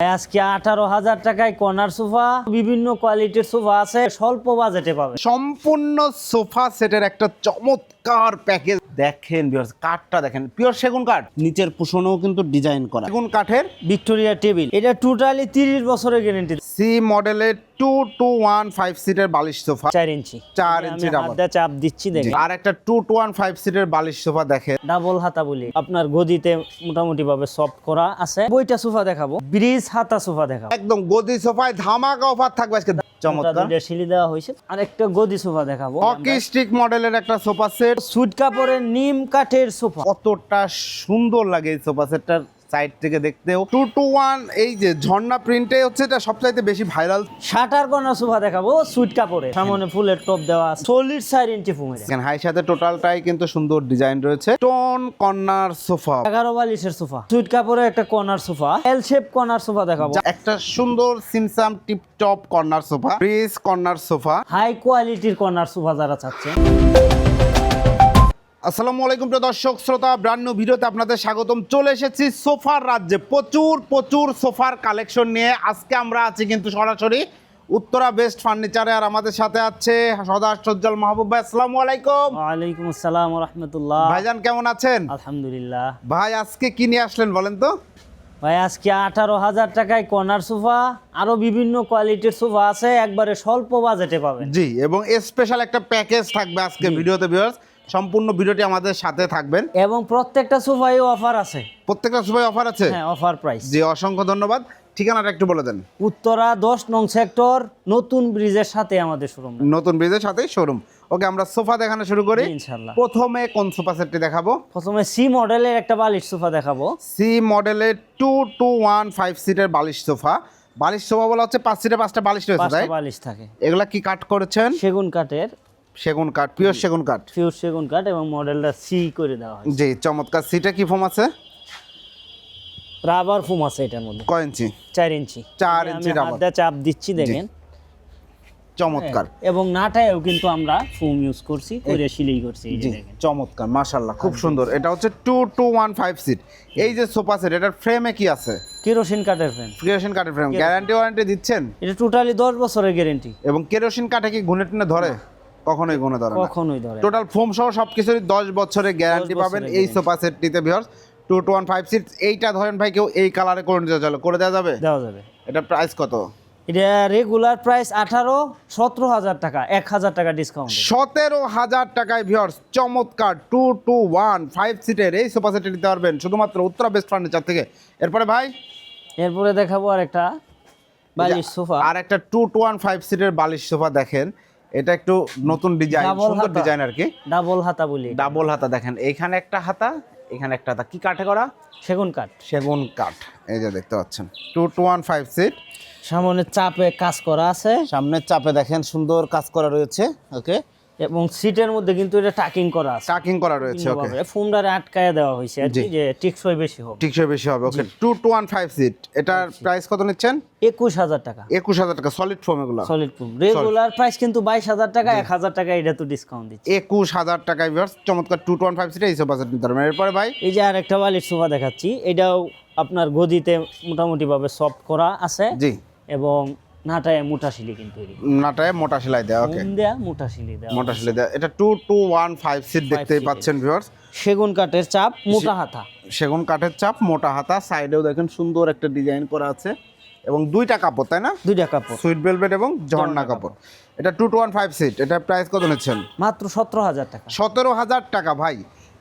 আজকে আঠারো হাজার টাকায় কর্নার সোফা, বিভিন্ন কোয়ালিটির সোফা আছে, স্বল্প বাজেটে পাবে। সম্পূর্ণ সোফা সেটের একটা চমৎকার প্যাকেজ। দেখেন কাঠটা দেখেন পিওর সেগুন কাঠ। নিচের কুশনও কিন্তু ডিজাইন করা। সেগুন কাঠের ভিক্টোরিয়া টেবিল এটা টোটালি তিরিশ বছরের গ্যারেন্টি সি মডেলের টু টু ওয়ান ফাইভ সিটের বালিশ সোফা। চার ইঞ্চি। চার ইঞ্চি চাপ দিচ্ছি দেখেন। আর একটা টু টু ওয়ান ফাইভ সিটের বালিশ সোফা দেখেন। ডাবল হাতা বলি। আপনার গদিতে মোটামুটি ভাবে সফট করা আছে। বইটা সোফা দেখাবো। ব্রিজ হাতা সোফা দেখাবো। একদম গদি সোফায় ধামাকা অফার থাকবে আজকে। চমৎকার। দেওয়া হয়েছে। আর একটা গদি সোফা দেখাবো। অকিস্টিক মডেলের একটা সোফা সেট। সুট কাপড়ের নিম কাঠের সোফা। কতটা সুন্দর লাগে এই সোফা সেটটার সাইড থেকে দেখতেও। টু টু ওয়ান এই যে ঝর্ণা প্রিন্টে হচ্ছে এটা সবচাইতে বেশি ভাইরাল শাটার কর্নার সোফা দেখাবো সুইট কাপড়ে সামনে ফুলের টপ দেওয়া সলিড চার ইঞ্চি ফুমের হাই সাথে টোটালটাই কিন্তু সুন্দর ডিজাইন রয়েছে। টোন কর্নার সোফা এগারো বালিশের সোফা সুইট কাপড়ে একটা corner sofa L shape corner sofa দেখাবো। একটা সুন্দর সিমসাম tip top corner sofa bridge corner sofa high কোয়ালিটির কর্নার সোফা যারা চাচ্ছেন আসসালামু আলাইকুম প্রিয় দর্শক শ্রোতা ব্রান্ড ভিডিওতে আপনাদের স্বাগতম। চলে এসেছি সোফার রাজ্যে। প্রচুর প্রচুর সোফার কালেকশন নিয়ে আজকে আমরা আছি কিন্তু সরাসরি উত্তরা বেস্ট ফার্নিচারে আর আমাদের সাথে আছে সদা সজ্জাল মাহবুব ভাই আসসালামু আলাইকুম। ওয়ালাইকুম আসসালাম রহমতুল্লাহ ভাইজান কেমন আছেন? আলহামদুলিল্লাহ। ভাই আজকে কি নিয়ে আসলেন বলেন তো? ভাই আজকে আঠারো হাজার টাকায় কর্নার সোফা আরও বিভিন্ন কোয়ালিটির সোফা আছে একবারে স্বল্প বাজেটে পাবেন। জি এবং স্পেশাল একটা প্যাকেজ থাকবে আজকে ভিডিওতে ভিউয়ার্স সম্পূর্ণ ভিডিওটি আমাদের সাথে থাকবেন। এবং প্রত্যেকটা সোফাই অফার আছে। প্রত্যেকটা সবাই অফার আছে? হ্যাঁ অফার প্রাইস। জি অসংখ্য ধন্যবাদ। ঠিকানাটা একটু বলে দেন। উত্তরা দশ নং সেক্টর নতুন ব্রিজের সাথে আমাদের শোরুম নতুন ব্রিজের সাথেই শোরুম ওকে আমরা সোফা দেখানো শুরু করি। ইনশাল্লাহ প্রথমে কোন সোফা সেটটি দেখাবো? প্রথমে সি মডেলের একটা বালিশ সোফা দেখাবো। সি মডেলের টু টু ওয়ান ফাইভ সিটের বালিশ সোফা। বালিশ সোফা বলা হচ্ছে পাঁচ সিটে পাঁচটা বালিশ রয়েছে তাই? বালিশ থাকে। এগুলা কি কাট করেছেন? সেগুন কাঠের। সেগুন কাঠ পিওর সেগুন কাঠ। পিওর সেগুন কাঠ এবং মডেলটা সি করে দেওয়া হয় জি চমৎকার। সিটে কি ফোম আছে? রাবার ফোম আছে এটার মধ্যে। কয় ইঞ্চি? চার ইঞ্চি। চার ইঞ্চি রাবার চাপ দিচ্ছি দেখেন। চমৎকার। এবং নাটায়ও কিন্তু আমরা ফোম ইউজ করছি করে সিলাই করছি এই যে জি দেখেন। চমৎকার মাশাল্লাহ খুব সুন্দর। এটা হচ্ছে two two one five seat এই যে সোফা সেট এটার ফ্রেমে কি আছে? কেরোসিন কাঠের ফ্রেম কেরোসিন কাঠের ফ্রেম গ্যারান্টি ওয়ারেন্টি দিচ্ছেন? এটা টোটালি দশ বছরের গ্যারান্টি এবং কেরোসিন কাঠে কি ঘুনে টুনে ধরে? কখনোই ঘুনে ধরে না। কখনোই ধরে টোটাল ফোম সহ সবকিছুরই দশ বছরের গ্যারান্টি পাবেন এই সোফা সেটটিতে viewers two two one five seat এইটা ধরেন ভাই কেউ এই কালারে করে নিতে চলো করে দেওয়া যাবে? দেওয়া যাবে। এটা প্রাইস কত? এটা রেগুলার প্রাইস আঠারো সতেরো হাজার টাকা এক হাজার টাকা ডিসকাউন্ট সতেরো হাজার টাকায় ভিউয়ার্স চমৎকার টু টু ওয়ান ফাইভ সিটের এই সোফা সেটে নিতে পারবেন। শুধুমাত্র উত্তরা বেস্ট ফার্নিচার থেকে। এরপরে ভাই? এরপরে দেখাবো আর একটা বালিশ সোফা। আর একটা টু টু ওয়ান ফাইভ সিটের বালিশ সোফা দেখেন। এটা একটু নতুন ডিজাইন সুন্দর ডিজাইন আর কি। ডাবল হাতা বলি। ডাবল হাতা দেখেন এখানে একটা হাতা এখানে একটা হাতা। কি কাঠে করা? সেগুন কাঠ। সেগুন কাঠ। এই যে দেখতে পাচ্ছেন two two one five seat সামনে চাপে কাজ করা আছে। সামনে চাপে দেখেন সুন্দর কাজ করা রয়েছে ওকে এবং সিটের মধ্যে কিন্তু এটা টাকিং করা আছে। টাকিং করা রয়েছে ওকে ফোমটারে আটকায় দেওয়া হয়েছে আর কি যে টিকসই বেশি হবে। ঠিকসই বেশি হবে okay two two one five seat এটার প্রাইস কত নিচ্ছেন? একুশ হাজার টাকা। একুশ হাজার টাকা সলিড ফোম এগুলো। সলিড ফুম রেগুলার প্রাইস কিন্তু বাইশ হাজার টাকা এক হাজার টাকা এটা তো ডিসকাউন্ট দিচ্ছে। একুশ হাজার টাকায় ভিউয়ার্স চমৎকার two two one five seat এই সোফা সেট নিতে পারবেন। এরপরে ভাই? এই যে আরেকটা বালির সোফা দেখাচ্ছি এটাও আপনার গদিতে মোটামুটি ভাবে সফট করা আছে। জি। এবং নাটায় মোটা শিলি কিন্তু নাটায় মোটা সেলাই দেওয়া ওকে দেয়া মোটা শিলি দেওয়া মোটা সেলাই দেওয়া এটা two two one five seat দেখতেই পাচ্ছেন ভিউয়ার্স সেগুন কাঠের চাপ মোটা হাতা। সেগুন কাঠের চাপ মোটা হাতা। সাইডেও দেখেন সুন্দর একটা ডিজাইন করা আছে। এবং দুইটা কাপড় তাই না? দুইটা কাপড়। সুইট ভেলভেট এবং ঝর্ণা কাপড়। এটা two two one five seat এটা প্রাইস কত নিচ্ছেন? মাত্র সতেরো হাজার টাকা। সতেরো হাজার টাকা ভাই।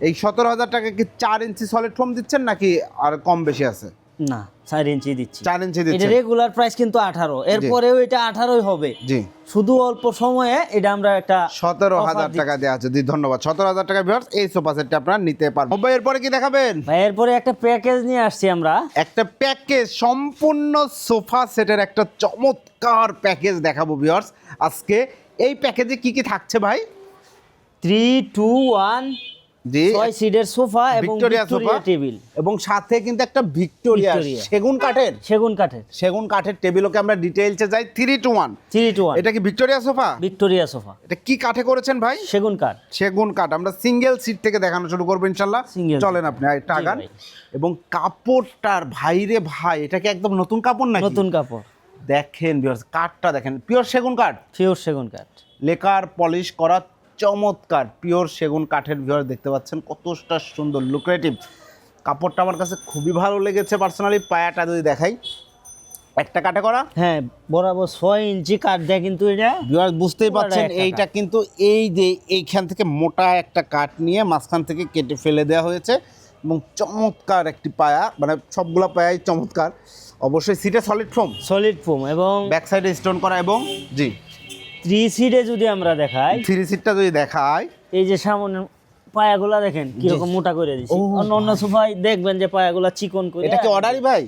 এই সতেরো হাজার টাকা কি চার ইঞ্চি সলিড ফোম দিচ্ছেন নাকি আর কম বেশি আছে? না চার ইঞ্চি দিচ্ছি। চার ইঞ্চি এটা রেগুলার প্রাইস কিন্তু আঠারো। এরপরেও এটা আঠারোই হবে। জি। শুধু অল্প সময়ে এটা আমরা একটা সতেরো হাজার টাকা দেওয়া আছে। জি ধন্যবাদ। সতেরো হাজার টাকা ভিউয়ার্স এই সোফা সেটটা আপনারা নিতে পারবেন। ভাই এরপরে কি দেখাবেন? ভাই এরপরে একটা প্যাকেজ নিয়ে আসছি আমরা। একটা প্যাকেজ সম্পূর্ণ সোফা সেটের একটা চমৎকার প্যাকেজ দেখাবো ভিউয়ার্স আজকে এই প্যাকেজে কি কি থাকছে ভাই? থ্রি টু ওয়ান জি। ছয় সিটের সোফা এবং ভিক্টোরিয়া সোফা টেবিল। এবং সাথে কিন্তু একটা ভিক্টোরিয়া। সেগুন কাঠের। সেগুন কাঠের। সেগুন কাঠের টেবিলকে আমরা ডিটেইলসে যাই। Three two one three two one এটা কি ভিক্টোরিয়া সোফা? Victoria sofa. এটা কি কাঠে করেছেন ভাই? সেগুন কাঠ। সেগুন কাঠ। আমরা সিঙ্গেল সিট থেকে দেখানো শুরু করব Single চলেন আপনি একটা আগান। এবং কাপড়টার ভাইরে ভাই এটা কি একদম নতুন কাপড় নাকি? নতুন কাপড়। দেখেন ভিউয়ার্স কাঠটা দেখেন। পিওর সেগুন কাঠ। পিওর সেগুন কাঠ। লেকার পলিশ করা চমৎকার পিওর সেগুন কাঠের ভিউয়ার দেখতে পাচ্ছেন কতটা সুন্দর লুক্রেটিভ কাপড়টা আমার কাছে খুবই ভালো লেগেছে পার্সোনালি পায়াটা যদি দেখাই একটা কাটে করা। হ্যাঁ বরাবর ছয় ইঞ্চি কাঠ দেয় কিন্তু এটা। ভিউয়ার বুঝতেই পারছেন এইটা কিন্তু এই যে এইখান থেকে মোটা একটা কাঠ নিয়ে মাঝখান থেকে কেটে ফেলে দেওয়া হয়েছে এবং চমৎকার একটি পায়া মানে সবগুলো পায়াই চমৎকার। অবশ্যই সিটে সলিড ফোম সলিড ফোম এবং ব্যাক সাইডে স্টোন করা এবং জি। থ্রি সিটে যদি আমরা দেখাই থ্রি সিটটা যদি দেখায় এই যে সামনে পায়াগুলা দেখেন কীরকম মোটা করে দিচ্ছি অন্য অন্য সোফায় দেখবেন যে পায়াগুলা চিকন করে। এটা কি অর্ডারই ভাই?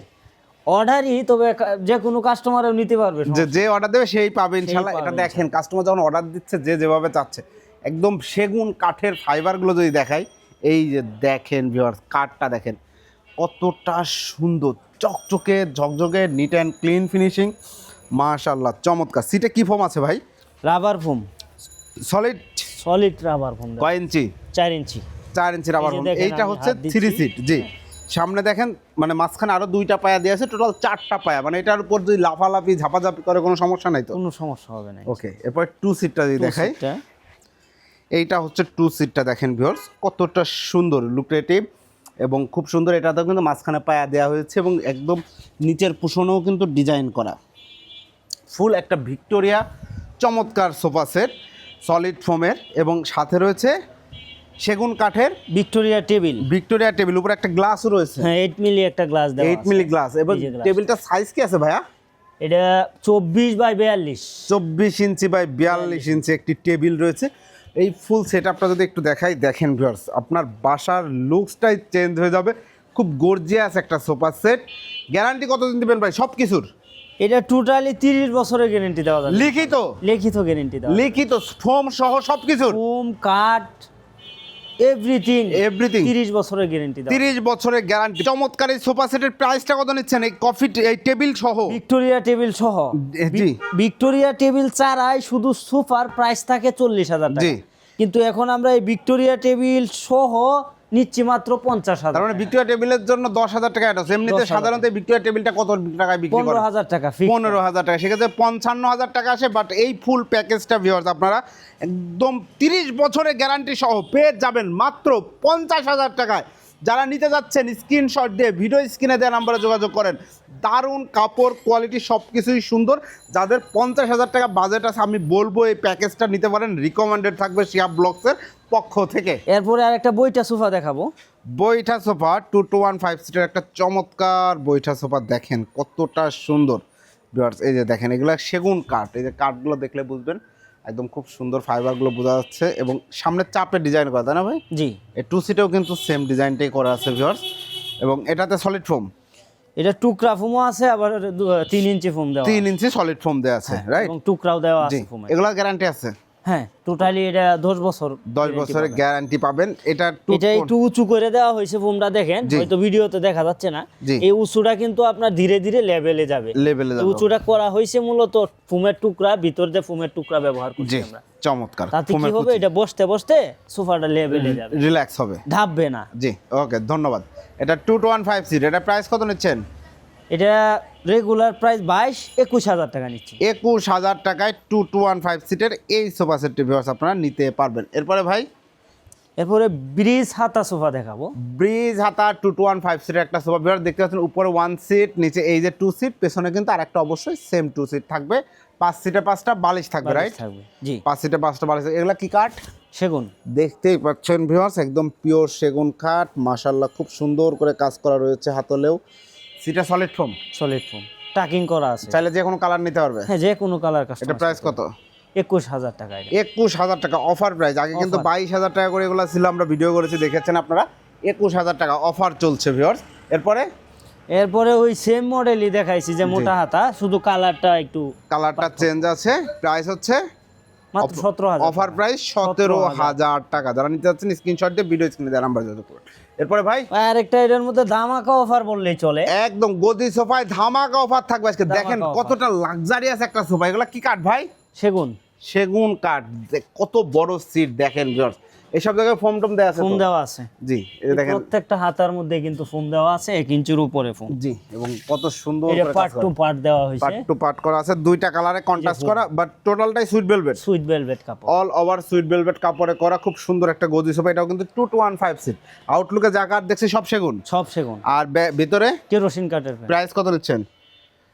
অর্ডারই তবে যে কোনো কাস্টমারও নিতে পারবে যে যে অর্ডার দেবে সেই পাবে ইনশাল্লাহ এটা দেখেন কাস্টমার যখন অর্ডার দিচ্ছে যে যেভাবে চাচ্ছে। একদম সেগুন কাঠের ফাইবারগুলো যদি দেখাই এই যে দেখেন ভিউয়ার্স কাঠটা দেখেন কতটা সুন্দর। চকচকে ঝকঝকে নিট অ্যান্ড ক্লিন ফিনিশিং মাশাল্লাহ চমৎকার। সিটে কি ফোম আছে ভাই? Rubber foam. Solid? Solid rubber foam কয় ইঞ্চি? চার ইঞ্চি। চার ইঞ্চি রাবার ফোম। এইটা হচ্ছে থ্রি সিট জি। সামনে দেখেন মানে মাঝখানে আরও দুইটা পায়া দিয়ে আছে টোটাল চারটা পায়া। মানে এটার উপর যদি লাফালাফি ঝাপাঝাপি করে কোনো সমস্যা নাই তো? কোনো সমস্যা হবে না। ওকে এরপর টু সিটটা যদি দেখাই। এইটা হচ্ছে টু সিটটা দেখেন ভিউয়ার্স কতটা সুন্দর লুক্রেটিভ এবং খুব সুন্দর। এটাতেও কিন্তু মাঝখানে পায়া দেওয়া হয়েছে এবং একদম নিচের পুষণেও কিন্তু ডিজাইন করা। ফুল একটা ভিক্টোরিয়া চমৎকার সোফা সেট সলিড ফোমের এবং সাথে রয়েছে সেগুন কাঠের ভিক্টোরিয়া টেবিল। ভিক্টোরিয়া টেবিল উপরে একটা গ্লাসও রয়েছে। হ্যাঁ এইট মিলি একটা গ্লাস দেওয়া এইট। মিলি গ্লাস এবং। টেবিলটা সাইজ কি আছে ভাইয়া? এটা চব্বিশ বাই বিয়াল্লিশ। চব্বিশ ইঞ্চি বাই বিয়াল্লিশ ইঞ্চি একটি টেবিল রয়েছে। এই ফুল সেট আপটা যদি একটু দেখাই দেখেন ভিউয়ার্স আপনার বাসার লুকসটাই চেঞ্জ হয়ে যাবে। খুব গর্জিয়াস একটা সোফা সেট। গ্যারান্টি কতদিন দিবেন ভাই? সব কিছুর এটা টোটালি তিরিশ বছরের গ্যারেন্টি দেওয়া যাবে। লিখিত? লিখিত গ্যারেন্টি দেওয়া লিখিত ফোম সহ সব কিছুর ফোম কাঠ এভরিথিং এভরিথিং তিরিশ বছরের গ্যারেন্টি দেওয়া তিরিশ বছরের গ্যারান্টি চমৎকার এই সোফা সেটের প্রাইসটা কত নিচ্ছেন? এই কফি এই টেবিল সহ? ভিক্টোরিয়া টেবিল সহ। জি। ভিক্টোরিয়া টেবিল ছাড়াই শুধু সোফার প্রাইস থাকে চল্লিশ হাজার জি। টাকা। কিন্তু এখন আমরা এই ভিক্টোরিয়া টেবিল সহ নিচ্ছি মাত্র পঞ্চাশ হাজার মানে ভিক্টোরিয়া টেবিলের জন্য দশ হাজার টাকা এটা এমনিতে 10,000 সাধারণত বিক্রয় ভিক্টোরিয়া টেবিলটা কত টাকায় বিক্রি পনেরো হাজার টাকা পনেরো হাজার টাকা। সেক্ষেত্রে পঞ্চান্ন হাজার টাকা আসে বাট এই ফুল প্যাকেজটা ভিওর্স আপনারা একদম তিরিশ বছরের গ্যারান্টি সহ পেয়ে যাবেন মাত্র পঞ্চাশ হাজার টাকায়। যারা নিতে যাচ্ছেন স্ক্রিনশট দিয়ে ভিডিও স্ক্রিনে দেওয়া নাম্বারে যোগাযোগ করেন। দারুণ কাপড় কোয়ালিটি সব কিছুই সুন্দর। যাদের পঞ্চাশ হাজার টাকা বাজেট আছে আমি বলব এই প্যাকেজটা নিতে পারেন। রিকমেন্ডেড থাকবে শিয়া ব্লগসের পক্ষ থেকে। এরপরে আর একটা বইটা সোফা দেখাবো। বৈঠা sofa two two one five সিটের একটা চমৎকার বৈঠা সোফা। দেখেন কতটা সুন্দর। এই যে দেখেন এগুলো সেগুন কাঠ। এই যে কাঠগুলো দেখলে বুঝবেন একদম খুব সুন্দর ফাইবারগুলো বোঝা যাচ্ছে এবং সামনে চাপে ডিজাইন করা তাই না ভাই? জি। এই টু সিটেও কিন্তু সেম ডিজাইনটাই করা আছে ভিউয়ার্স এবং এটাতে সলিড ফোম এটা টুকরা ফোমও আছে আবার তিন ইঞ্চি ফোম দেওয়া তিন ইঞ্চি সলিড ফোম দেওয়া আছে রাইট এবং টুকরাও দেওয়া আছে ফোমে এগুলো গ্যারান্টি আছে? হ্যাঁ টোটালি এটা দশ বছর দশ guarantee বছরের গ্যারান্টি পাবেন। এটা এটা একটু উঁচু করে দেওয়া হয়েছে ফোমটা দেখেন হয়তো ভিডিওতে দেখা যাচ্ছে না। এই উঁচুটা কিন্তু আপনার ধীরে ধীরে লেভেলে যাবে। লেভেলে যাবে উঁচুটা করা হয়েছে মূলত ফুমের টুকরা ভিতর দিয়ে ফুমের টুকরা ব্যবহার করছি আমরা। চমৎকার। তাতে কি হবে? এটা বসতে বসতে সোফাটা লেভেলে যাবে। রিল্যাক্স হবে। ধাপবে না। জি ওকে ধন্যবাদ। এটা two two one five seat এটা প্রাইস কত নিচ্ছেন? এটা রেগুলার প্রাইস বাইশ একুশ হাজার টাকা নিচ্ছি। একুশ হাজার টাকায় টু টু ওয়ান ফাইভ সিটের এই সোফা সেটটি ভিউয়ার্স আপনারা নিতে পারবেন। এরপরে ভাই? এরপরে ব্রিজ হাতা সোফা দেখাবো। ব্রিজ হাতা টু টু ওয়ান ফাইভ সিটের একটা সোফা ভিউয়ার দেখতে পাচ্ছেন উপরে ওয়ান সিট নিচে এই যে টু সিট পেছনে কিন্তু আর একটা অবশ্যই সেম টু সিট থাকবে। পাঁচ সিটে পাঁচটা বালিশ থাকবে রাইট থাকবে জি। পাঁচ সিটে পাঁচটা বালিশ এগুলা কি কাঠ? সেগুন। দেখতেই পাচ্ছেন ভিউয়ার্স একদম পিওর সেগুন কাঠ। মাশাল্লাহ খুব সুন্দর করে কাজ করা রয়েছে হাতলেও। সিটে solid foam solid foam tucking করা আছে। চাইলে যে কোনো কালার নিতে পারবে। হ্যাঁ যে কোনো কালার এটা প্রাইস কত? একুশ হাজার টাকা একুশ হাজার টাকা অফার প্রাইস আগে কিন্তু বাইশ হাজার টাকা করে এগুলো ছিল আমরা ভিডিও করেছি দেখেছেন আপনারা? একুশ হাজার টাকা অফার চলছে ভিওর্স এরপরে? এরপরে ওই সেম মডেলই দেখাইছি যে মোটা হাতা শুধু কালারটা একটু কালারটা চেঞ্জ আছে। প্রাইস হচ্ছে মাত্র সতেরো হাজার অফার প্রাইস সতেরো হাজার। টাকা। যারা নিতে যাচ্ছেন স্ক্রিনশট দিয়ে ভিডিও স্ক্রিনে দেওয়া নাম্বার যোগাযোগ করুন। এরপরে ভাই? আর একটা এটার মধ্যে ধামাকা অফার বললেই চলে। একদম গদি সোফায় ধামাকা অফার থাকবে আজকে। দেখেন কতটা লাক্সারিয়াস একটা সোফা। এগুলো কি কাঠ ভাই? সেগুন। সেগুন কাঠ কত বড় সিট দেখেন ভিউয়ার্স এইসব জায়গায় ফোম টম দেওয়া আছে ফোম দেওয়া আছে। জি যে দেখেন। প্রত্যেকটা হাতার মধ্যে কিন্তু ফোম দেওয়া আছে এক ইঞ্চির উপরে ফোম। জি এবং কত সুন্দর এটা পার্ট টু পার্ট দেওয়া হয়েছে। পার্ট টু পার্ট করা আছে দুইটা কালারে কন্ট্রাস্ট করা বাট টোটালটাই সুইট ভেলভেট সুইট ভেলভেট কাপড়। অল ওভার সুইট ভেলভেট কাপড়ে করা খুব সুন্দর একটা গদি সোফা এটাও কিন্তু two two one five seat আউটলুকে যা কাঠ দেখছি সব সেগুন। সব সেগুন। আর ভিতরে? কেরোসিন ফ্যান প্রাইস। কত নিচ্ছেন?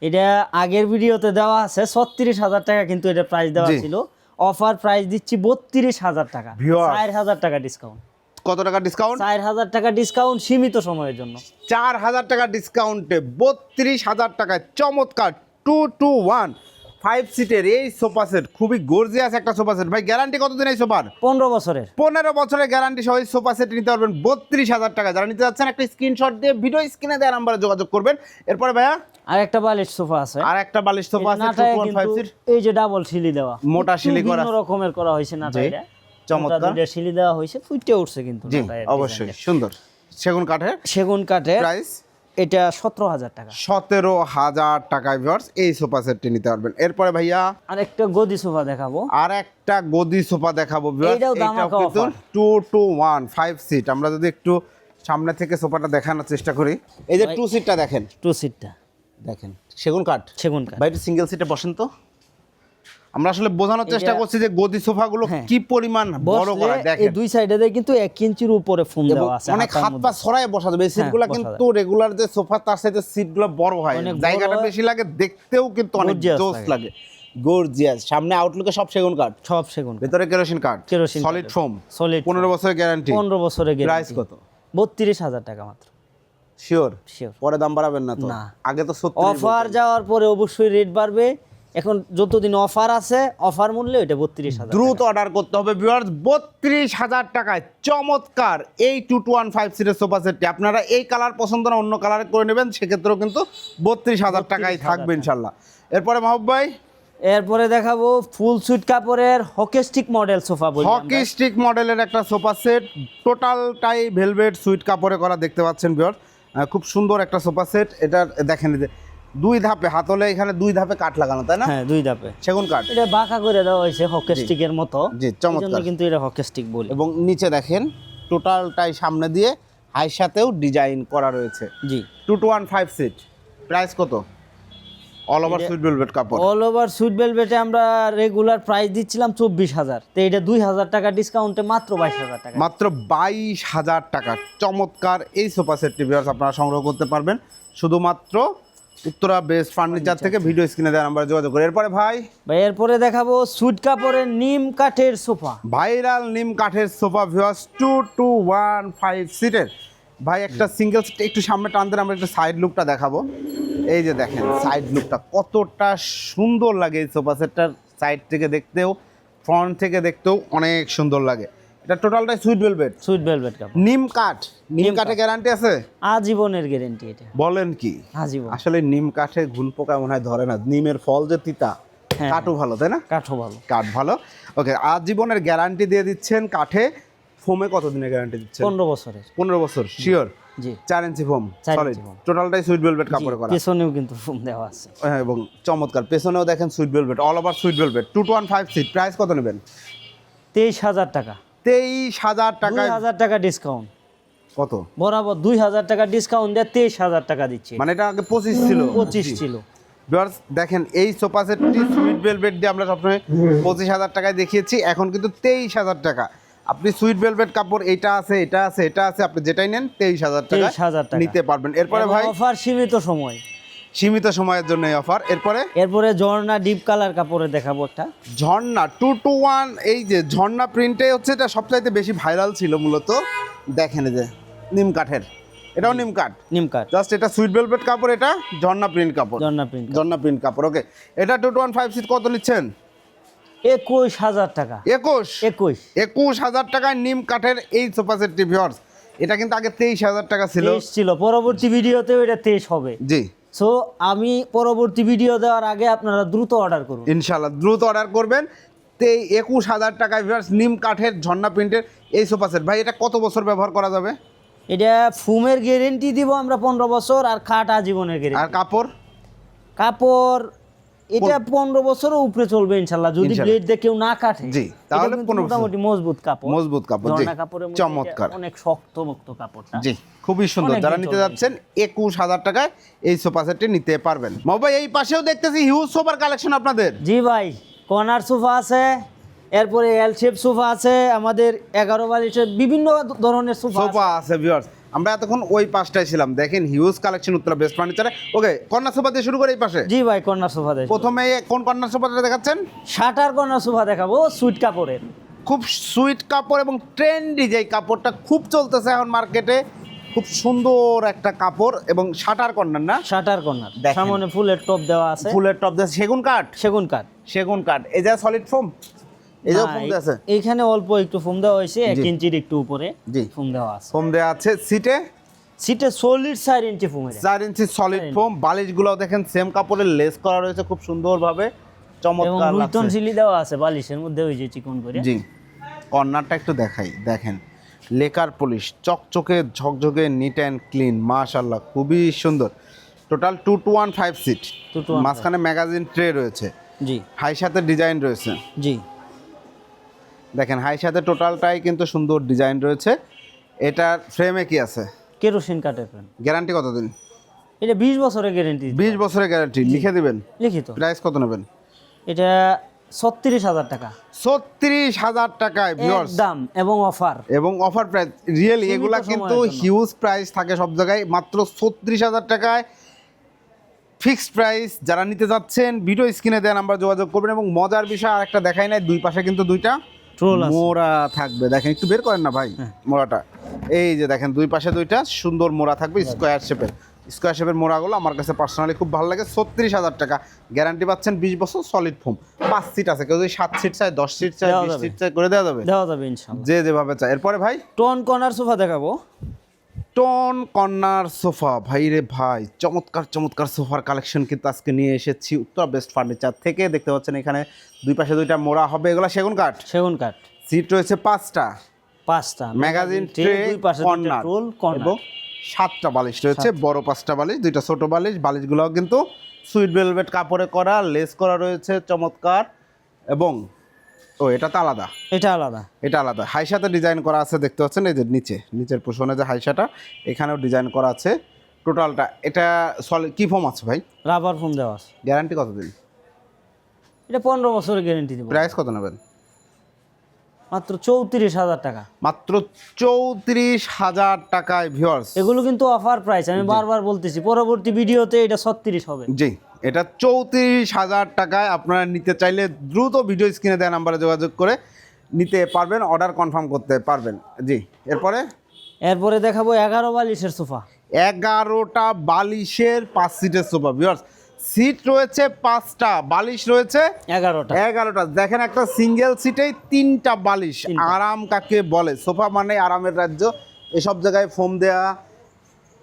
এটা আগের ভিডিওতে দেওয়া আছে ছত্রিশ হাজার টাকা কিন্তু এটা প্রাইস দেওয়া। ছিল। অফার প্রাইস দিচ্ছি বত্রিশ হাজার টাকা। চার হাজার টাকা ডিসকাউন্ট কত টাকা ডিসকাউন্ট চার হাজার টাকা ডিসকাউন্ট সীমিত সময়ের জন্য। চার হাজার টাকা ডিসকাউন্টে বত্রিশ হাজার টাকায় চমৎকার টু টু ওয়ান ফাইভ সিটের এই সোফা সেট খুবই গর্জিয়াস একটা সোফা সেট ভাই গ্যারান্টি কতদিন এই সোফার পনেরো বছরের। পনেরো বছরের গ্যারান্টি সহ এই সোফা সেট নিতে পারবেন বত্রিশ হাজার টাকা। যারা নিতে যাচ্ছেন একটা স্ক্রিনশট দিয়ে ভিডিও স্ক্রিনে দেওয়া নাম্বারে যোগাযোগ করবেন। এরপরে ভাইয়া? আর একটা বালিশ সোফা আছে। আর একটা বালিশ সোফা আছে এই যে ডাবল শিলি দেওয়া। মোটা শিলি করা। রকমের করা হয়েছে জি, চমৎকার। দুইটা শিলি দেওয়া হয়েছে ফুটে উঠছে কিন্তু অবশ্যই। সুন্দর। সেগুন কাঠের সেগুন কাঠের প্রাইস এটা সতেরো হাজার টাকা। সতেরো হাজার টাকায় ভিউয়ার্স এই সোফা সেটটি নিতে পারবেন। এরপরে ভাইয়া আর একটা গদি সোফা দেখাবো। আর একটা গদি সোফা দেখাবো এটাও এইটাও কিন্তু two two one five seat আমরা যদি একটু সামনে থেকে সোফাটা দেখানোর চেষ্টা করি। এই যে টু সিটটা দেখেন টু। সিটটা দেখেন সেগুন কাঠ। সেগুন কাঠ। বাইরে সিঙ্গেল সিটে বসেন তো। আমরা আসলে বোঝানোর চেষ্টা করছি যে গদি সোফাগুলো হ্যাঁ। কি পরিমাণ বড় করা এই দেখেন। দুই সাইডে দিয়ে কিন্তু এক ইঞ্চির উপরে ফোম দেওয়া আছে অনেক হাত পা ছড়ায় বসা যাবে। সিটগুলো কিন্তু রেগুলার যে সোফা তার সাথে সিটগুলো বড় হয়। জায়গাটা বেশি লাগে দেখতেও কিন্তু অনেক জোস লাগে। গর্জিয়াস সামনে আউটলুকে সব সেগুন কাঠ সব সেগুন। ভেতরে কেরোসিন কাঠ কেরোসিন সলিড। ফোম Solid পনেরো বছরের গ্যারান্টি পনেরো বছরের গ্যারান্টি প্রাইস কত? বত্রিশ হাজার টাকা মাত্র। শিওর শিওর পরে দাম বাড়াবেন না তো? না। আগে তো সত্যি অফার যাওয়ার পরে অবশ্যই রেট বাড়বে। এখন যতদিন অফার আছে অফার মূল্যে ওইটা বত্রিশ হাজার দ্রুত অর্ডার করতে হবে ভিউয়ার্স বত্রিশ হাজার টাকায়। চমৎকার এই টু টু ওয়ান ফাইভ সিটের সোফা সেটটি। আপনারা এই কালার পছন্দ না অন্য কালারে করে নেবেন সেক্ষেত্রেও কিন্তু বত্রিশ হাজার টাকায় থাকবে ইনশাল্লাহ এরপরে মাহবুব ভাই? এরপরে দেখাবো ফুল সুইট কাপড়ের হকিস্টিক মডেল সোফা বলি হকিস্টিক মডেলের একটা সোফা সেট টোটালটাই ভেলভেট সুইট কাপড়ে করা দেখতে পাচ্ছেন বিয়র খুব সুন্দর একটা সোফা সেট এটা দেখেন দুই ধাপে হাতলে এখানে দুই ধাপে কাঠ লাগানো তাই না? হ্যাঁ দুই ধাপে। সেগুন কাঠ। এটা বাঁকা করে দেওয়া হয়েছে হকেস্টিকের মতো। জি, চমৎকার। কিন্তু এটা হকেস্টিক বলি। এবং নিচে দেখেন টোটালটাই সামনে দিয়ে হাই সাথেও ডিজাইন করা রয়েছে। জি। Two two one five seat. Price কত? অল ওভার সুইট ভেলভেট কাপড়। অল ওভার সুইট বেলভেটে আমরা রেগুলার প্রাইস দিচ্ছিলাম চব্বিশ হাজার। তো এটা দুই হাজার টাকা ডিসকাউন্টে মাত্র বাইশ হাজার টাকা। মাত্র বাইশ হাজার টাকা। চমৎকার এই সোফা সেটটি ভিউয়ার্স আপনারা সংগ্রহ করতে পারবেন। শুধুমাত্র উত্তরা বেস্ট ফার্নিচার থেকে ভিডিও স্ক্রিনে দেওয়া নাম্বারে যোগাযোগ করে এরপরে ভাই? ভাই এরপরে দেখাবো সুইট কাপড়ের নিম কাঠের সোফা। ভাইরাল নিম কাঠের sofa viewers two two one five সিটের ভাই একটা সিঙ্গেল সিট একটু সামনে টানতে আমরা একটু সাইড লুকটা দেখাবো। এই যে দেখেন সাইড লুকটা কতটা সুন্দর লাগে এই সোফা সেটটার সাইড থেকে দেখতেও ফ্রন্ট থেকে দেখতেও অনেক সুন্দর লাগে। এটা টোটালটাই সুইট ভেলভেট। সুইট ভেলভেট কাপড়। নিম কাঠ। নিম কাঠে গ্যারান্টি আছে? আজীবনের গ্যারান্টি এটা। বলেন কি? আজীবন। আসলে নিম কাঠে ঘুন পোকা মনে হয় ধরে না। নিমের ফল যে তিতা হ্যাঁ। কাঠও ভালো তাই না? কাঠও ভালো। কাঠ ভালো। ওকে আজীবনের গ্যারান্টি দিয়ে দিচ্ছেন কাঠে। ফোমে কত দিনের গ্যারান্টি দিচ্ছেন? পনেরো বছরের। পনেরো বছর শিওর জি। চার ইঞ্চি ফোম সলিড টোটালটাই সুইট ভেলভেট কাপড়ে করা। পেছনেও কিন্তু ফোম দেওয়া আছে। হ্যাঁ, এবং চমৎকার। পেছনেও দেখেন suede velvet all over suede velvet two two one five seat price কত নেবেন? তেইশ হাজার টাকা। তেইশ হাজার টাকায় হাজার টাকা ডিসকাউন্ট কত? বরাবর দুই হাজার টাকা ডিসকাউন্ট দিয়ে তেইশ হাজার টাকা দিচ্ছি। মানে এটা আগে পঁচিশ ছিল। পঁচিশ ছিল। দেখেন এই সোফা সেটটি সুইট ভেলভেট দিয়ে আমরা সবসময় পঁচিশ হাজার টাকায় দেখিয়েছি। এখন কিন্তু তেইশ হাজার টাকা। আপনি সুইট ভেলভেট কাপড় এটা আছে এটা আছে এটা আছে আপনি যেটাই নেন তেইশ হাজার টাকা 23,000 টাকা। নিতে পারবেন। এরপরে ভাই অফার সীমিত সময়। সীমিত সময়ের জন্য এই অফার এরপরে? এরপরে ঝর্ণা ডিপ কালার কাপড়ে দেখাবো একটা। ঝর্ণা টু টু ওয়ান এই যে ঝর্ণা প্রিন্টে হচ্ছে এটা সবচাইতে বেশি ভাইরাল ছিল মূলত। দেখেন যে নিম কাঠের। এটাও নিম কাঠ? নিম কাঠ। জাস্ট এটা সুইট ভেলভেট কাপড় এটা ঝর্ণা প্রিন্ট কাপড়। ঝর্ণা প্রিন্ট ঝর্ণা প্রিন্ট কাপড় ওকে এটা two two one five seat কত নিচ্ছেন? একুশ হাজার টাকা। একুশ? একুশ। একুশ হাজার টাকায় নিম কাঠের এই সোফা সেট ভিউয়ার্স এটা কিন্তু আগে তেইশ হাজার টাকা ছিল। ছিল। পরবর্তী ভিডিওতেও এটা তেইশ হবে। জি। সো আমি পরবর্তী ভিডিও দেওয়ার আগে আপনারা দ্রুত অর্ডার করুন। ইনশাল্লাহ দ্রুত অর্ডার করবেন। তে একুশ হাজার টাকায় ভিউয়ার্স নিম কাঠের ঝর্ণা প্রিন্টের এই সোফা সেট ভাই এটা কত বছর ব্যবহার করা যাবে? এটা ফুমের গ্যারেন্টি দিব আমরা পনেরো বছর আর খাট আজীবনের আর কাপড়? কাপড় এটা পনেরো বছরের উপরে চলবে ইনশাল্লাহ যদি ব্লেড দিয়ে কেউ না কাটে জি, তাহলে কিন্তু 15 বছর। মোটামুটি মজবুত কাপড় মজবুত কাপড়, জি। কাপড়ের চমৎকার। অনেক শক্ত মুক্ত কাপড়টা জি খুবই সুন্দর যারা নিতে। যাচ্ছেন একুশ হাজার টাকায় এই সোফা সেটটি নিতে পারবেন মোবাইল এই পাশেও দেখতেছি হিউজ সোফার কালেকশন আপনাদের জি ভাই কর্নার সোফা আছে এরপরে এল শেপ সোফা আছে আমাদের এগারো বালিশের বিভিন্ন ধরনের সোফা সোফা আছে ভিউয়ার্স আমরা এতক্ষণ ওই পাশটায় ছিলাম। দেখেন হিউজ কালেকশন উত্তরা বেস্ট ফার্নিচারে ওকে কর্নার সোফা দিয়ে শুরু করে এই পাশে? জি ভাই কর্নার সোফা দেখ প্রথমে কোন কর্নার সোফাটা দেখাচ্ছেন? শাটার কর্নার সোফা দেখাবো সুইট কাপড়ের। খুব সুইট কাপড় এবং ট্রেন্ডি যে কাপড়টা খুব চলতেছে এখন মার্কেটে খুব সুন্দর একটা কাপড় এবং শাটার কর্নার না? Shutter corner. সামনে ফুলের টপ দেওয়া আছে। ফুলের টপ দেওয়া সেগুন কাঠ? সেগুন কাঠ। সেগুন কাঠ। এই যে সলিড ফোম এই যে না, ফোম এই- দেওয়া আছে? এইখানে অল্প একটু ফোম দেওয়া হয়েছে এক ইঞ্চির একটু উপরে ফোম দেওয়া আছে। ফোম দেওয়া আছে। সিটে? সিটে সলিড চার ইঞ্চি ফোমের চার ইঞ্চি সলিড ফোম। বালিশগুলোও দেখেন সেম কাপড়ের লেস করা রয়েছে খুব সুন্দরভাবে। চমৎকার সিলি দেওয়া আছে বালিশের মধ্যে ওই যে চিকন করে। জি। কর্নারটা একটু দেখাই। দেখেন লেকার পলিশ চকচকে ঝকঝকে নিট অ্যান্ড ক্লিন মাশাল্লাহ খুবই সুন্দর। Total two two one five seat 221 মাঝখানে ম্যাগাজিন ট্রে রয়েছে। জি। হাই সাথে ডিজাইন রয়েছে। জি। দেখেন হাই সাথে টোটালটাই কিন্তু সুন্দর ডিজাইন রয়েছে। এটার ফ্রেমে কি আছে? কেরোসিন কাঠের ফ্রেম। গ্যারান্টি কতদিন? এটা বিশ বছরের গ্যারেন্টি বিশ বছরের গ্যারান্টি লিখে দিবেন? লিখিত। প্রাইস কত নেবেন? এটা ছত্রিশ হাজার টাকা। ছত্রিশ হাজার টাকায় দাম এবং অফার এবং অফার প্রাইস রিয়েলি এগুলা কিন্তু হিউজ প্রাইস থাকে সব জায়গায়। মাত্র ছত্রিশ হাজার টাকায় ফিক্সড প্রাইস যারা নিতে যাচ্ছেন ভিডিও স্ক্রিনে দেওয়া নাম্বার যোগাযোগ করবেন এবং মজার বিষয় আরেকটা দেখাই নাই দুই পাশে কিন্তু দুইটা। মোড়া থাকবে। দেখেন একটু বের করেন না ভাই মোড়াটা। এই যে দেখেন দুই পাশে দুইটা সুন্দর মোড়া থাকবে স্কোয়ার শেপের স্কোয়ার শেপের মোড়াগুলো আমার কাছে পার্সোনালি খুব ভালো লাগে। ছত্রিশ হাজার টাকা। গ্যারান্টি পাচ্ছেন বিশ বছর সলিড ফোম পাঁচ সিট আছে। কেউ যদি সাত সিট চায় দশ সিট চায় বিশ সিট চায় করে দেওয়া যাবে? দেওয়া যাবে যে যেভাবে চায়। এরপরে ভাই? টন কর্নার সোফা দেখাবো। টন কর্নার সোফা। ভাই রে ভাই চমৎকার চমৎকার সোফার কালেকশন কিন্তু আজকে নিয়ে এসেছি উত্তর বেস্ট ফার্নিচার থেকে। দেখতে পাচ্ছেন এখানে দুই পাশে দুইটা মোড়া হবে। এগুলো সেগুন কাঠ? সেগুন কাঠ। সিট রয়েছে পাঁচটা। পাঁচটা। ম্যাগাজিন ট্রে, ট্রে দুই পাশে কর্নার এবং সাতটা বালিশ রয়েছে বড় পাঁচটা বালিশ দুইটা ছোট বালিশ। বালিশগুলোও কিন্তু সুইট ভেলভেট কাপড়ে করা লেস করা রয়েছে চমৎকার। এবং ও এটা তো আলাদা? এটা আলাদা। এটা আলাদা। হাইসাতে ডিজাইন করা আছে দেখতে পাচ্ছেন? এই যে নিচে নিচের পোষণে যে হাইসাটা এখানেও ডিজাইন করা আছে। টোটালটা এটা সলিড কি ফর্ম আছে ভাই? রাবার ফোম দেওয়া আছে। গ্যারান্টি কতদিন? এটা পনেরো বছরের গ্যারেন্টি দেবো। প্রাইস কত নেবেন? মাত্র চৌত্রিশ হাজার টাকা। মাত্র চৌত্রিশ হাজার টাকায় ভিউয়ার্স এগুলো কিন্তু অফার প্রাইস আমি বারবার বলতেছি পরবর্তী ভিডিওতে এটা ছত্রিশ হবে। জি এটা চৌত্রিশ হাজার টাকায় আপনারা নিতে চাইলে দ্রুত ভিডিও স্ক্রিনে দেওয়া নাম্বারে যোগাযোগ করে নিতে পারবেন অর্ডার কনফার্ম করতে পারবেন। জি এরপরে? এরপরে দেখাবো এগারো বালিশের সোফা। এগারোটা বালিশের পাঁচ সিটের সোফা ভিউয়ার্স সিট রয়েছে পাঁচটা বালিশ রয়েছে এগারোটা। এগারোটা। দেখেন একটা সিঙ্গেল সিটেই তিনটা বালিশ। আরাম কাকে বলে? সোফা মানে আরামের রাজ্য। এসব জায়গায় ফোম দেয়া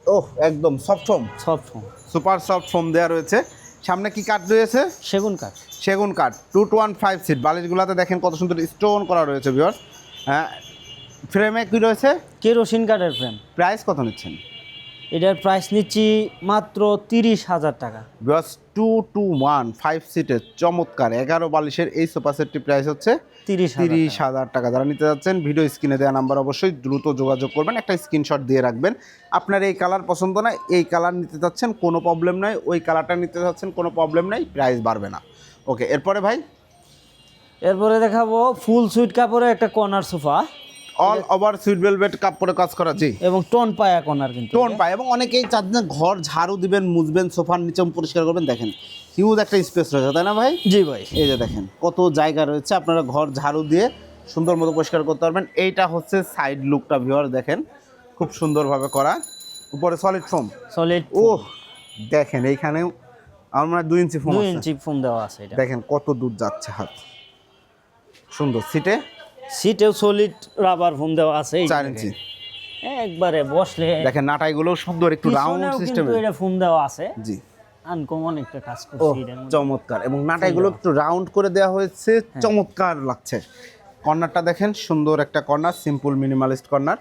ওহ একদম soft foam. Soft foam. Super soft foam দেওয়া রয়েছে। সামনে কি কাঠ রয়েছে? সেগুন কাঠ। সেগুন কাঠ। Two two one five seat. বালিশগুলোতে দেখেন কত সুন্দর স্টোন করা রয়েছে ভিওর হ্যাঁ ফ্রেমে কি রয়েছে? কেরোসিন কাঠের ফ্রেম। প্রাইস কত নিচ্ছেন? এটার প্রাইস নিচ্ছি মাত্র তিরিশ হাজার টাকা। Because two two one five সিটের চমৎকার। এগারো বালিশের এই সোফা সেটটি প্রাইস হচ্ছে তিরিশ তিরিশ হাজার টাকা। যারা নিতে যাচ্ছেন ভিডিও স্ক্রিনে দেওয়া নাম্বার অবশ্যই দ্রুত যোগাযোগ করবেন একটা স্ক্রিনশট দিয়ে রাখবেন। আপনার এই কালার পছন্দ নয় এই কালার নিতে চাচ্ছেন কোনো প্রবলেম নাই। ওই কালারটা নিতে চাচ্ছেন কোনো প্রবলেম নাই প্রাইস বাড়বে না। ওকে এরপরে ভাই? এরপরে দেখাবো ফুল সুইট কাপড়ে একটা corner sofa all over suede velvet কাপড়ে কাজ করা জি। এবং টোন পায় এখন আর কিন্তু টোন পায় এবং অনেকেই যে ঘর ঝাড়ু দিবেন মুছবেন সোফার নিচে পরিষ্কার করবেন দেখেন হিউজ একটা স্পেস রয়েছে তাই না ভাই? জি ভাই। এই যে দেখেন কত জায়গা রয়েছে আপনারা ঘর ঝাড়ু দিয়ে সুন্দর মতো পরিষ্কার করতে পারবেন। এইটা হচ্ছে সাইড লুকটা ভিউয়ার দেখেন খুব সুন্দরভাবে করা। উপরে সলিড ফোম সলিড ও দেখেন এইখানেও আমার মনে হয় দুই ইঞ্চি ফোম দুই ইঞ্চি ফোম দেওয়া আছে এটা। দেখেন কত দূর যাচ্ছে হাত। সুন্দর সিটে সিটেও সলিড রাবার ফোম দেওয়া আছে চার ইঞ্চি একবারে বসলে দেখেন নাটাইগুলো সুন্দর একটু রাউন্ড সিস্টেম এটা ফোম দেওয়া আছে। জি। আনকমন একটা কাজ করছে। চমৎকার। এবং নাটাইগুলো একটু রাউন্ড করে দেওয়া হয়েছে চমৎকার লাগছে। কর্নারটা দেখেন সুন্দর একটা corner simple minimalist corner.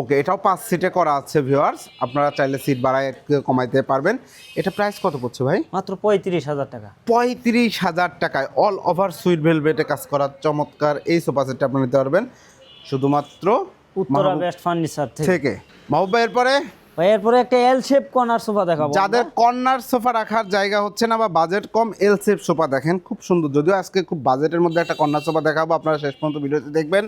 Okay এটাও পাঁচ সিটে করা আছে ভিউয়ার্স আপনারা চাইলে সিট বাড়ায় কমাইতে পারবেন। এটা প্রাইস কত পড়ছে ভাই? মাত্র পঁয়ত্রিশ হাজার টাকা। পঁয়ত্রিশ হাজার টাকায় অল ওভার সুইট ভেলভেটে কাজ করা চমৎকার। এই সোফা সেটটা আপনি নিতে পারবেন। শুধুমাত্র উত্তরা বেস্ট ফার্নিচার থেকে। মাহবুব ভাইয়ের পরে এরপরে একটা এল শেপ কর্নার সোফা দেখাবো। যাদের কর্নার সোফা রাখার জায়গা হচ্ছে না বা বাজেট কম এল সেপ সোফা দেখেন। খুব সুন্দর। যদিও আজকে খুব বাজেটের মধ্যে একটা কর্নার সোফা দেখাবো আপনারা শেষ পর্যন্ত ভিডিওতে দেখবেন।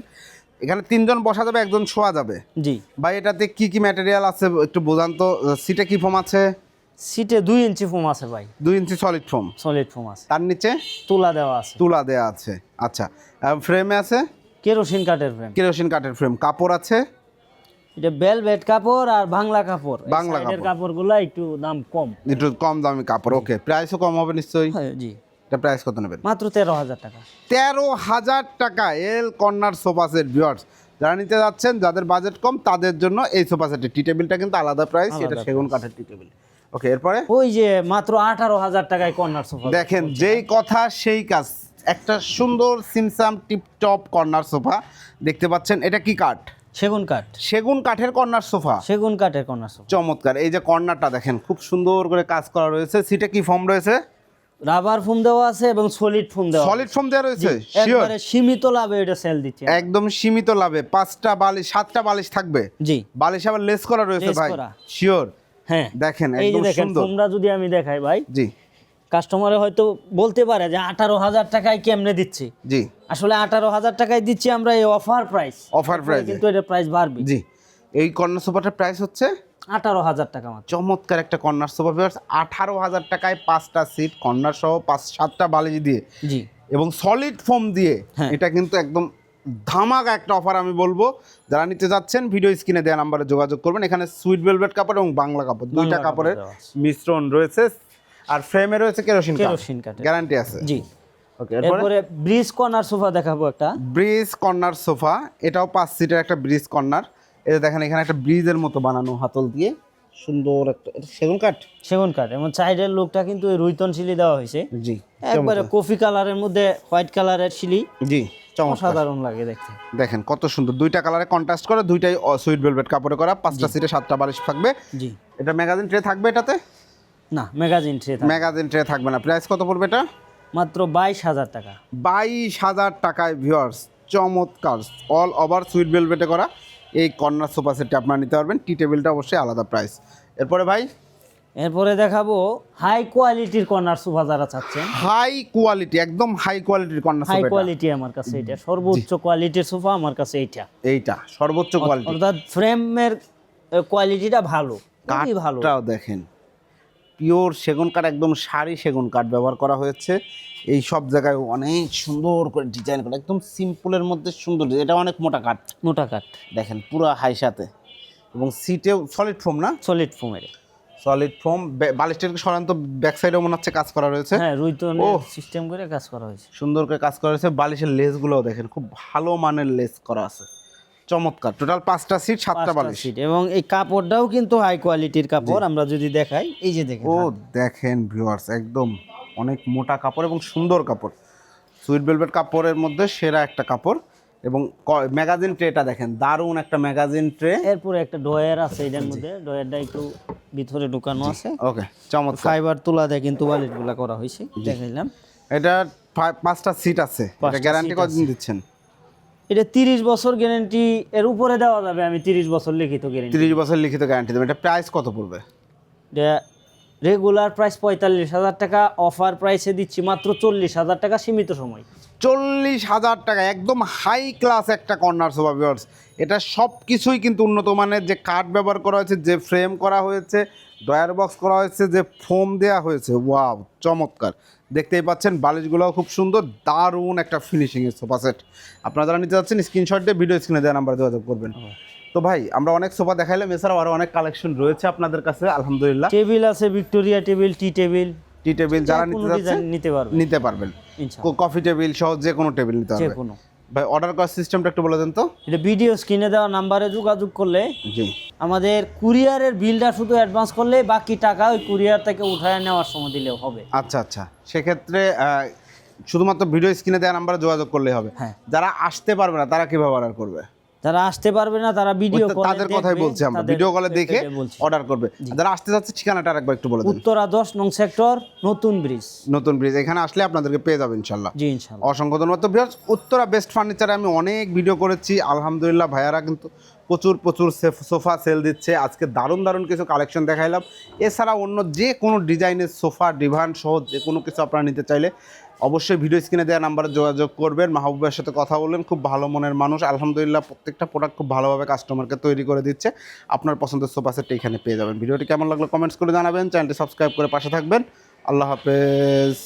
এখানে তিনজন বসা যাবে একজন শোয়া যাবে। জি। ভাই এটাতে কি কি ম্যাটেরিয়াল আছে একটু বোঝান তো? সিটে কি ফোম আছে? সিটে দুই ইঞ্চি ফোম আছে ভাই। দুই inch solid foam solid foam আছে। তার নিচে? তুলা দেওয়া আছে। তুলা দেওয়া আছে। আচ্ছা। ফ্রেমে আছে? কেরোসিন কাঠের ফ্রেম কেরোসিন কাঠের ফ্রেম কাপড় আছে? এটা বেলভেট কাপড় আর বাংলা কাপড়। বাংলা। কাপড়গুলো একটু দাম কম। একটু কম দামি কাপড় ওকে প্রাইসও কম হবে নিশ্চয়ই। হ্যাঁ, জি। এটা প্রাইস কত নেবেন? মাত্র তেরো হাজার টাকা। তেরো হাজার টাকা L corner sofa set viewers যারা নিতে যাচ্ছেন যাদের বাজেট কম তাদের জন্য এই সোফা সেটের টি টেবিলটা কিন্তু আলাদা প্রাইস এটা সেগুন কাঠের টি টেবিল ওকে এরপরে? ওই যে মাত্র আঠারো হাজার টাকায় কর্নার সোফা দেখেন যেই কথা সেই কাজ। একটা সুন্দর সিমসাম টিপটপ কর্নার সোফা দেখতে পাচ্ছেন। এটা কি কাঠ? সেগুন কাঠ। সেগুন কাঠের কর্নার সোফা। সেগুন কাঠের কর্নার সোফা। চমৎকার। এই যে কর্নারটা দেখেন খুব সুন্দর করে কাজ করা রয়েছে। সিটে কি ফর্ম রয়েছে? রাবার ফোম দেওয়া আছে এবং সলিড ফোম দেওয়া সলিড ফর্ম দেওয়া রয়েছে? একবারে সীমিত লাভে এটা সেল দিচ্ছে একদম সীমিত লাভে। পাঁচটা বালিশ সাতটা বালিশ থাকবে? জি। বালিশ আবার লেস করা রয়েছে ভাই। শিওর হ্যাঁ। দেখেন একদম সুন্দর। ফোমটা যদি আমি দেখাই ভাই জি। কাস্টমারে হয়তো বলতে পারে যে আঠারো হাজার টাকায় কেমনে দিচ্ছি? জি। আসলে আঠারো হাজার টাকায় দিচ্ছি আমরা এই অফার প্রাইস অফার প্রাইস কিন্তু এটা প্রাইস বাড়বে। জি। এই কর্নার সোফাটার প্রাইস হচ্ছে আঠারো হাজার টাকা মাত্র। চমৎকার একটা কর্নার সোফা ভিউয়ার্স আঠারো হাজার টাকায় পাঁচটা সিট কর্নার সহ পাঁচ সাতটা বালিশ দিয়ে। জি। এবং সলিড ফোম দিয়ে হ্যাঁ। এটা কিন্তু একদম ধামাকা একটা অফার আমি বলব। যারা নিতে যাচ্ছেন ভিডিও স্ক্রিনে দেওয়া নাম্বারে যোগাযোগ করবেন। এখানে সুইট ভেলভেট কাপড় এবং বাংলা কাপড় দুইটা কাপড়ের মিশ্রণ রয়েছে। আর ফ্রেমে রয়েছে কেরোসিন কেরোসিন কাঠের। গ্যারান্টি আছে। জি। ওকে এরপরে? ব্রিজ কর্নার সোফা দেখাবো একটা। ব্রিজ কর্নার সোফা এটাও পাঁচ সিটের একটা ব্রিজ কর্নার এটা দেখেন এখানে একটা ব্রিজের মতো বানানো হাতল দিয়ে সুন্দর একটা সেগুন কাঠ? সেগুন কাঠ। এবং সাইডের লোকটা কিন্তু ওই রুইতন শিলি দেওয়া হয়েছে। জি একবারে কফি কালারের মধ্যে হোয়াইট কালারের শিলি। জি অসাধারণ লাগে দেখতে। দেখেন কত সুন্দর। দুইটা কালারে কন্ট্রাস্ট করা দুইটাই সুইট ভেলভেট কাপড়ে করা পাঁচটা সিটে সাতটা বালিশ থাকবে। জি। এটা ম্যাগাজিন ট্রে থাকবে এটাতে? না ম্যাগাজিন ট্রে ম্যাগাজিন ট্রে থাকবে না। প্রাইস কত পড়বে এটা? মাত্র বাইশ হাজার টাকা। বাইশ হাজার টাকায় ভিউয়ার্স চমৎকার। অল ওভার সুইট ভেলভেটে করা। এই কর্নার সোফা সেটটা আপনারা নিতে পারবেন। টি টেবিলটা অবশ্যই আলাদা প্রাইস এরপরে ভাই? এরপরে দেখাবো হাই কোয়ালিটির কর্নার সোফা যারা চাচ্ছেন। হাই কোয়ালিটি একদম হাই কোয়ালিটির কর্নার সোফা হাই কোয়ালিটি আমার কাছে এটা। সর্বোচ্চ কোয়ালিটির সোফা আমার কাছে এইটা। এইটা সর্বোচ্চ কোয়ালিটি অর্থাৎ ফ্রেমের কোয়ালিটিটা ভালো খুবই ভালো। দেখেন। পিওর সেগুন কাঠ একদম সারি সেগুন কাঠ ব্যবহার করা হয়েছে। এই সব জায়গায় অনেক সুন্দর করে ডিজাইন করা একদম সিম্পলের মধ্যে সুন্দর এটা অনেক মোটা কাঠ। মোটা কাঠ। দেখেন পুরো হাই সাথে। এবং সিটেও সলিড ফোম না? সলিড ফোমের সলিড ফোম বালিশটাকে সরান্ত ব্যাক সাইডেও মনে হচ্ছে কাজ করা রয়েছে। হ্যাঁ রুইতন। সিস্টেম করে কাজ করা হয়েছে। সুন্দর করে কাজ করা রয়েছে। বালিশের লেসগুলোও দেখেন খুব ভালো মানের লেস করা আছে। চমৎকার। টোটাল পাঁচটা সিট সাতটা বালিশ। সিট এবং এই কাপড়টাও কিন্তু হাই কোয়ালিটির কাপড়। আমরা যদি দেখাই এই যে দেখেন ও দেখেন ভিউয়ার্স একদম অনেক মোটা কাপড় এবং সুন্দর কাপড়। সুইট ভেলভেট কাপড়ের মধ্যে সেরা একটা কাপড়। এবং ম্যাগাজিন ট্রেটা দেখেন দারুণ একটা ম্যাগাজিন ট্রে এরপরে একটা ডয়ার আছে এটার মধ্যে। ডয়ারটা একটু ভিতরে ঢুকানো আছে। ওকে চমৎকার। ফাইবার তুলা দিয়ে কিন্তু ওয়ালেটগুলো করা হয়েছে। দেখাইলাম। এটা পাঁচটা সিট আছে। এটা গ্যারান্টি কতদিন দিচ্ছেন? এটা তিরিশ বছর গ্যারেন্টি এর উপরে দেওয়া যাবে আমি তিরিশ বছর লিখিত গ্যারেন্টি তিরিশ বছর লিখিত গ্যারান্টি দেবেন। এটা প্রাইস কত পড়বে? এটা রেগুলার প্রাইস পঁয়তাল্লিশ হাজার টাকা অফার প্রাইসে দিচ্ছি মাত্র চল্লিশ হাজার টাকা সীমিত সময়। চল্লিশ হাজার টাকা একদম হাই ক্লাস একটা কর্নার সোফা ভিউয়ার্স এটা সব কিছুই কিন্তু উন্নত মানের যে কাঠ ব্যবহার করা হয়েছে যে ফ্রেম করা হয়েছে ডয়ার বক্স করা হয়েছে যে ফোম দেওয়া হয়েছে। ওয়াও চমৎকার। দেখতেই পাচ্ছেন বালিশগুলোও খুব সুন্দর দারুণ একটা ফিনিশিংয়ের সোফা সেট। আপনারা যারা নিতে যাচ্ছেন স্ক্রিনশট দিয়ে ভিডিও স্ক্রিনে দেওয়া নাম্বার যোগাযোগ করবেন। তো ভাই আমরা অনেক সোফা দেখাইলাম এছাড়াও আরও অনেক কালেকশন রয়েছে আপনাদের কাছে আলহামদুলিল্লাহ। টেবিল আছে ভিক্টোরিয়া টেবিল টি টেবিল। টি টেবিল যারা নিতে নিতে পারবেন। নিতে পারবেন। কফি টেবিল সহ যে কোনো টেবিল নিতে পারবেন। ভাই অর্ডার করার সিস্টেমটা একটু বলে দেন তো। এটা ভিডিও স্ক্রিনে দেওয়া নাম্বারে যোগাযোগ করলে জি। আমাদের কুরিয়ারের বিলটা শুধু অ্যাডভান্স করলে বাকি টাকা ওই কুরিয়ার থেকে উঠায় নেওয়ার সময় দিলেও হবে। আচ্ছা আচ্ছা। সেক্ষেত্রে শুধুমাত্র ভিডিও স্ক্রিনে দেওয়া নাম্বারে যোগাযোগ করলেই হবে। হ্যাঁ। যারা আসতে পারবে না তারা কীভাবে অর্ডার করবে? যারা আসতে পারবে না তারা ভিডিও তাদের কথাই বলছি আমরা। ভিডিও কলে দেখে অর্ডার করবে। যারা আসতে যাচ্ছে ঠিকানাটা আরেকবার একটু বলে দিন। উত্তরা দশ নং সেক্টর নতুন ব্রিজ নতুন ব্রিজ এখানে আসলে আপনাদেরকে পেয়ে যাবেন ইনশাল্লাহ জি ইনশাল্লাহ অসংখ্য ধন্যবাদ। তো উত্তরা বেস্ট ফার্নিচারে আমি অনেক ভিডিও করেছি। আলহামদুলিল্লাহ ভাইয়ারা কিন্তু প্রচুর প্রচুর সেফ- সোফা সেল দিচ্ছে। আজকে দারুণ দারুণ কিছু কালেকশন দেখাইলাম। এছাড়া অন্য যে কোনো ডিজাইনের সোফা ডিভান সহ যে কোনো কিছু আপনারা নিতে চাইলে অবশ্যই ভিডিও স্ক্রিনে দেওয়া নাম্বারে যোগাযোগ করবেন। মাহবুবের সাথে কথা বললেন, খুব ভালো মনের মানুষ। আলহামদুলিল্লাহ, প্রত্যেকটা প্রোডাক্ট খুব ভালোভাবে কাস্টমারকে তৈরি করে দিচ্ছে। আপনার পছন্দের সোফা সেটটা এখানে পেয়ে যাবেন। ভিডিওটি কেমন লাগল কমেন্টস করে জানাবেন। চ্যানেলটি সাবস্ক্রাইব করে পাশে থাকবেন। আল্লাহ হাফেজ।